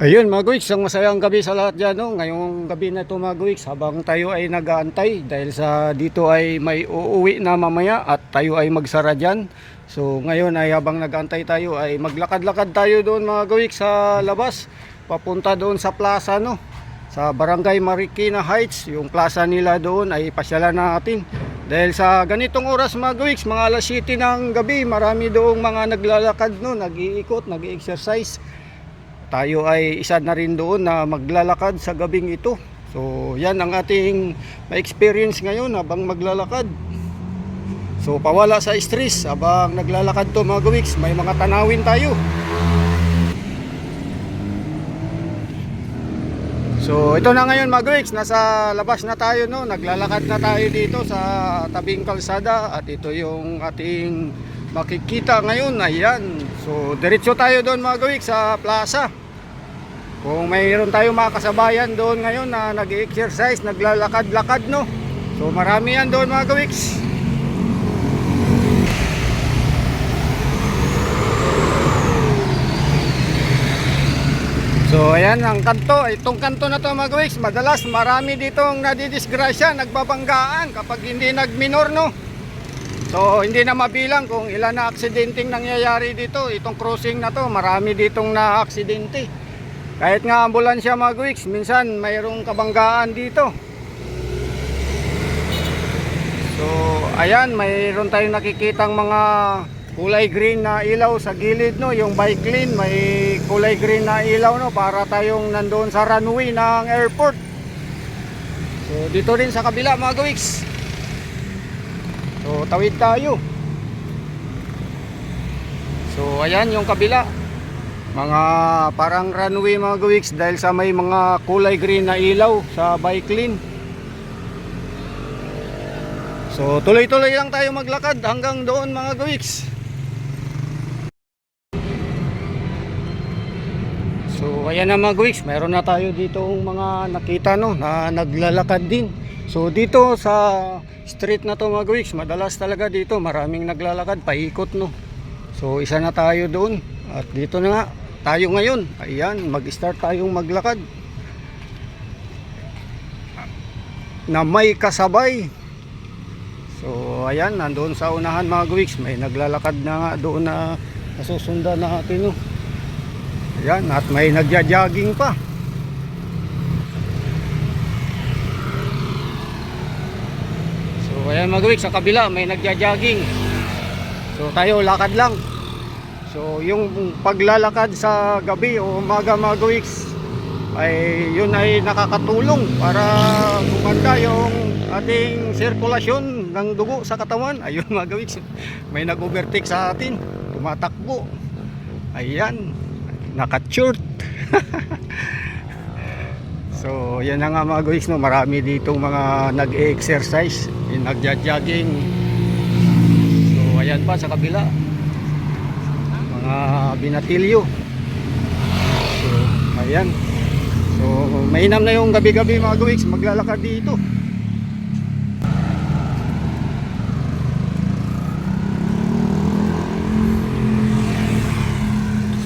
Ayun mga Guiks, ang masayang gabi sa lahat dyan. No? Ngayong gabi na ito mga Guiks, habang tayo ay nag-aantay dahil sa dito ay may uuwi na mamaya at tayo ay magsara dyan. So ngayon ay habang nag-aantay tayo ay maglakad-lakad tayo doon mga Guiks sa labas. Papunta doon sa plaza no. Sa Barangay Marikina Heights, yung plaza nila doon ay pasyalan natin. Dahil sa ganitong oras mga Guiks, mga alas 7 ng gabi, marami doong mga naglalakad no, nag-iikot, nag-exercise tayo ay isa na rin doon na maglalakad sa gabing ito. So, yan ang ating ma-experience ngayon habang maglalakad. So, pawala sa stress habang naglalakad to mga gawiks. May mga tanawin tayo. So, ito na ngayon mga gawiks. Nasa labas na tayo, no? Naglalakad na tayo dito sa tabing kalsada. At ito yung ating makikita ngayon. Ayan. So, diretso tayo doon mga gawiks sa plaza. Kung mayroon tayong mga kasabayan doon ngayon na nag-exercise, naglalakad-lakad, no? So, marami yan doon mga gawiks. So, ayan ang kanto. Itong kanto na to mga gawiks, madalas marami ditong nadidisgrasya, nagbabanggaan kapag hindi nagminor, no? So, hindi na mabilang kung ilan na aksidenteng nangyayari dito. Itong crossing na to, marami ditong na-aksidente. Kahit nga ambulansya mga guwiks, minsan mayroong kabanggaan dito. So, ayan, mayroon tayong nakikitang mga kulay green na ilaw sa gilid, no? Yung bike lane, may kulay green na ilaw, no? Para tayong nandoon sa runway ng airport. So, dito rin sa kabila mga guwiks. So, tawid tayo. So, ayan yung kabila mga parang runway mga gawiks dahil sa may mga kulay green na ilaw sa bike lane. So tuloy tuloy lang tayo maglakad hanggang doon mga gawiks so ayan na mga gawiks meron na tayo dito mga nakita no na naglalakad din. So dito sa street na to mga gawiks madalas talaga dito maraming naglalakad paikot no. So isa na tayo doon at dito na nga tayo ngayon. Ayan, mag-start tayong maglakad. Na may kasabay. So, ayan, nandoon sa unahan mga guwiks. May naglalakad na nga doon na nasusundan natin. No? Ayan, at may nagja-jogging pa. So, ayan mga guwiks, sa kabila may nagja-jogging. So, tayo lakad lang. So yung paglalakad sa gabi o umaga mga weeks ay yun ay nakakatulong para gumanda yung ating sirkulasyon ng dugo sa katawan. Ayun mga weeks, may nag-overtake sa atin, tumatakbo. Ayan, naka-short. so yan na nga mga weeks, no? marami ditong mga nag-exercise, nagja-jogging. So ayan pa sa kabila mga binatilyo. So ayan. So mainam na yung gabi-gabi mga gawiks maglalakad dito.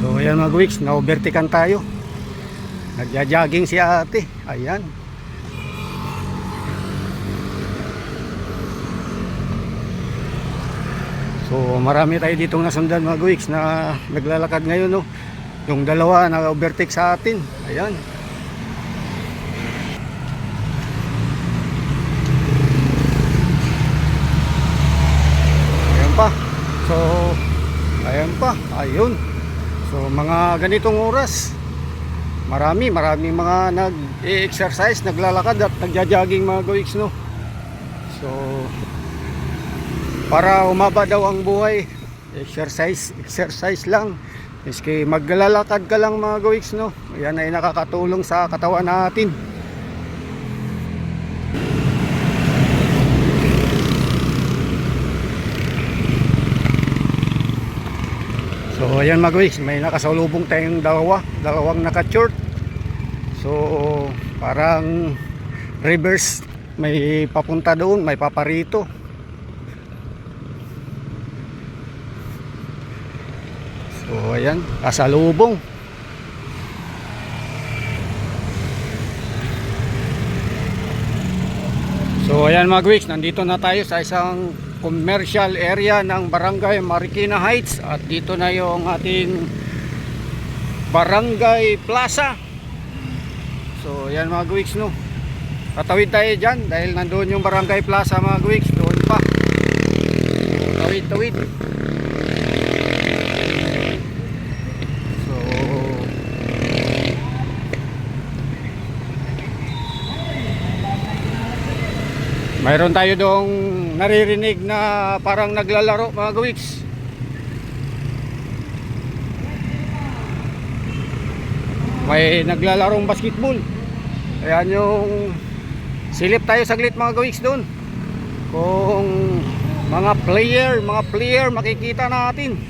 So ayan mga gawiks na-overtikan tayo. Nagja-jogging si ate. Ayan So marami tayo ditong nasundan mga guwiks na naglalakad ngayon no. Yung dalawa na overtake sa atin. Ayan. Ayan pa. So ayan pa. Ayun. So mga ganitong oras. Marami, marami mga nag-exercise, naglalakad at nagja-jogging mga guwiks no. So para umaba daw ang buhay exercise exercise lang. Miski maglalakad ka lang mga gawiks no? Yan ay nakakatulong sa katawan natin. So ayan mga gawiks may nakasalubong tayong dalawa dalawang naka-short so parang reverse may papunta doon may paparito o ayan. Kasalubong so ayan mga guwiks nandito na tayo sa isang commercial area ng barangay Marikina Heights. At dito na yung ating barangay plaza. So ayan mga guwiks no? Tatawid tayo dyan dahil nandoon yung barangay plaza mga guwiks doon pa. Tawid tawid. Mayroon tayo dong naririnig na parang naglalaro mga gawiks. May naglalarong basketball. Ayan yung silip tayo saglit mga gawiks doon. Kung mga player, mga player makikita natin.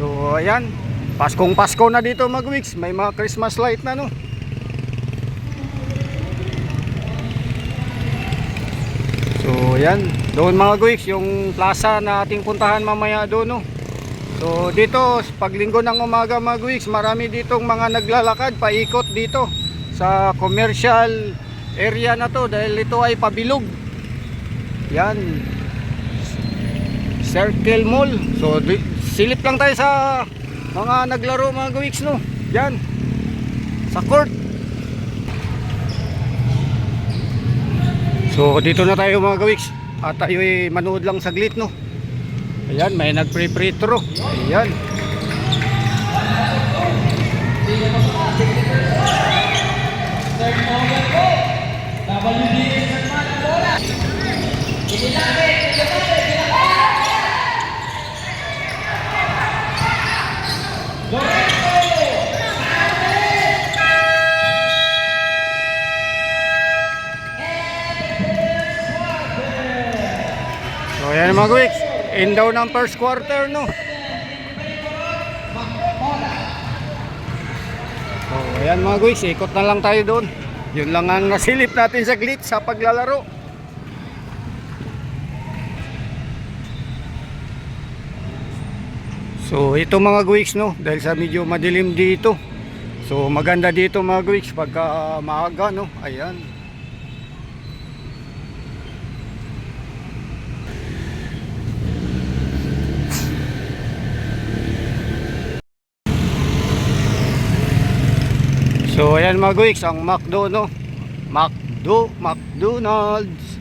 So ayan, Paskong Pasko na dito mga gawiks. May mga Christmas light na no. So yan, doon mga guwiks, yung plaza na ating puntahan mamaya doon no. So dito, pag linggo ng umaga mga guwiks, marami ditong mga naglalakad, paikot dito sa commercial area na to dahil ito ay pabilog. Yan. Circle Mall. So silip lang tayo sa mga naglaro mga guwiks no. Yan. Sa court. So dito na tayo mga gawiks At tayo ay manood lang saglit no? Ayan may nagpre-pre throw Ayan. So mga gawiks In daw ng first quarter no So ayan mga gawiks Ikot na lang tayo doon Yun lang ang nasilip natin saglit sa paglalaro So ito mga guwiks no dahil sa medyo madilim dito. So maganda dito mga guwiks pagka maaga no. Ayan. So ayan mga guwiks ang McDo no. McDo, McDonald's.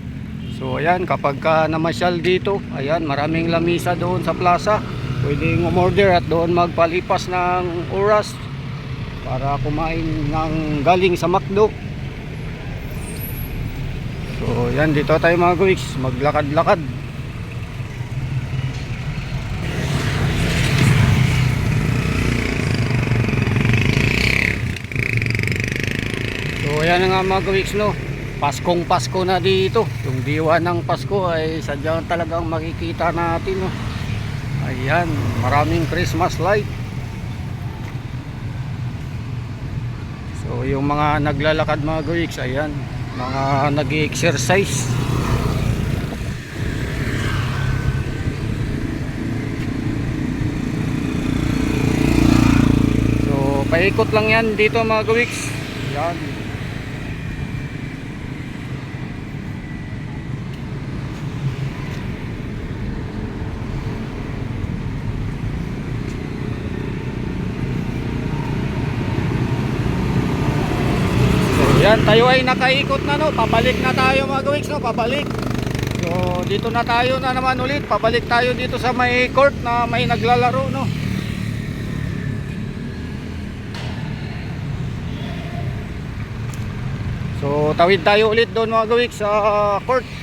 So ayan kapag ka namasyal dito, ayan maraming lamisa doon sa plaza. Pwedeng umorder at doon magpalipas ng oras para kumain ng galing sa McDo. So yan dito tayo mga guwiks, maglakad-lakad. So ayan na nga mga gawiks no? Paskong Pasko na dito. Yung diwa ng Pasko ay sadyang talagang makikita natin no? Ayan maraming Christmas light. So yung mga naglalakad mga gawiks Ayan mga nag-exercise. So paikot lang yan dito mga gawiks Yan So yan, tayo ay nakaikot na no, pabalik na tayo mga gawiks no, pabalik. So dito na tayo na naman ulit, pabalik tayo dito sa may court na may naglalaro no. So tawid tayo ulit doon mga gawiks sa court.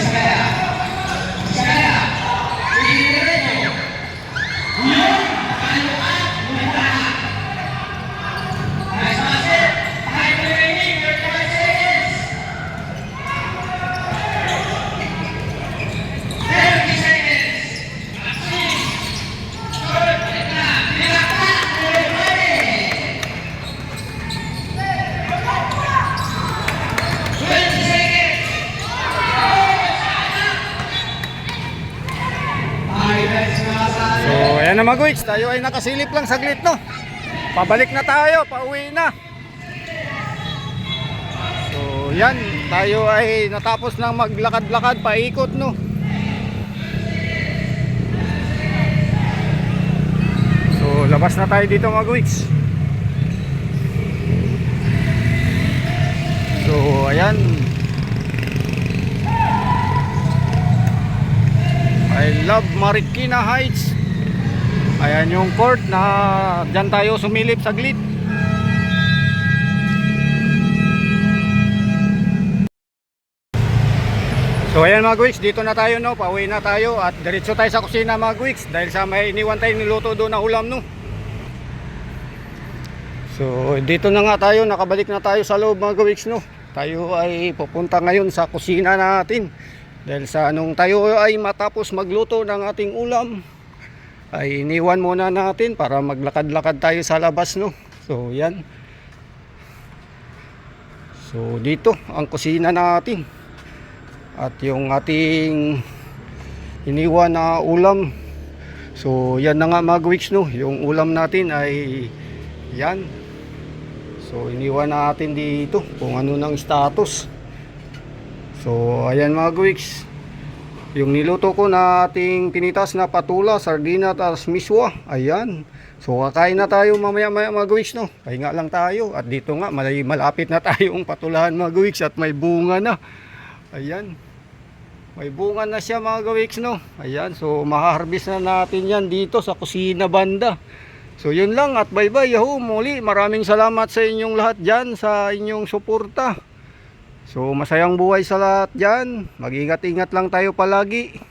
mga Guiks, tayo ay nakasilip lang saglit no. Pabalik na tayo, pauwi na. So yan, tayo ay natapos ng maglakad-lakad, paikot no. So labas na tayo dito mga Guiks. So ayan. I love Marikina Heights. Ayan yung court na dyan tayo sumilip saglit. So ayan mga Gwiks, dito na tayo no, pauwi na tayo at diretso tayo sa kusina mga Gwiks dahil sa may iniwan tayo niluto doon na ulam no. So dito na nga tayo, nakabalik na tayo sa loob mga Gwiks no. Tayo ay pupunta ngayon sa kusina natin dahil sa anong tayo ay matapos magluto ng ating ulam ay iniwan muna natin para maglakad-lakad tayo sa labas no. So yan. So dito ang kusina natin. At yung ating iniwan na ulam. So yan na nga mga weeks no. Yung ulam natin ay yan. So iniwan natin dito kung ano ng status. So ayan mga weeks. Yung niluto ko na ating pinitas na patula, sardina at miswa. Ayan. So kakain na tayo mamaya maya mga weeks no. Pahinga lang tayo. At dito nga malay, malapit na tayong patulahan mga weeks at may bunga na. Ayan. May bunga na siya mga gawiks no. Ayan, so maharvest na natin yan dito sa kusina banda. So yun lang at bye bye yahoo muli. Maraming salamat sa inyong lahat dyan sa inyong suporta. So masayang buhay sa lahat dyan. Mag-ingat-ingat lang tayo palagi.